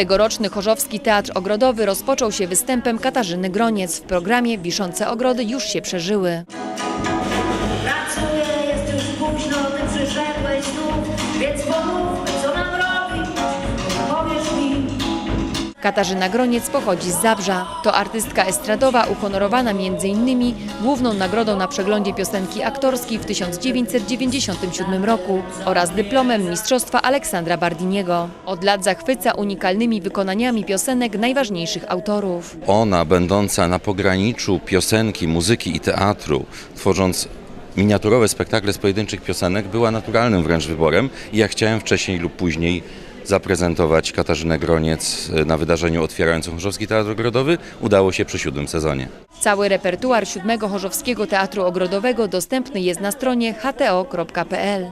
Tegoroczny Chorzowski Teatr Ogrodowy rozpoczął się występem Katarzyny Groniec. W programie Wiszące Ogrody już się przeżyły. Pracuję, jest już późno, ty przyszedłeś tu, więc Katarzyna Groniec pochodzi z Zabrza. To artystka estradowa uhonorowana m.in. główną nagrodą na przeglądzie piosenki aktorskiej w 1997 roku oraz dyplomem Mistrzostwa Aleksandra Bardiniego. Od lat zachwyca unikalnymi wykonaniami piosenek najważniejszych autorów. Ona, będąca na pograniczu piosenki, muzyki i teatru, tworząc miniaturowe spektakle z pojedynczych piosenek, była naturalnym wręcz wyborem i ja chciałem wcześniej lub później zaprezentować Katarzynę Groniec na wydarzeniu otwierającym Chorzowski Teatr Ogrodowy. Udało się przy siódmym sezonie. Cały repertuar siódmego Chorzowskiego Teatru Ogrodowego dostępny jest na stronie hto.pl.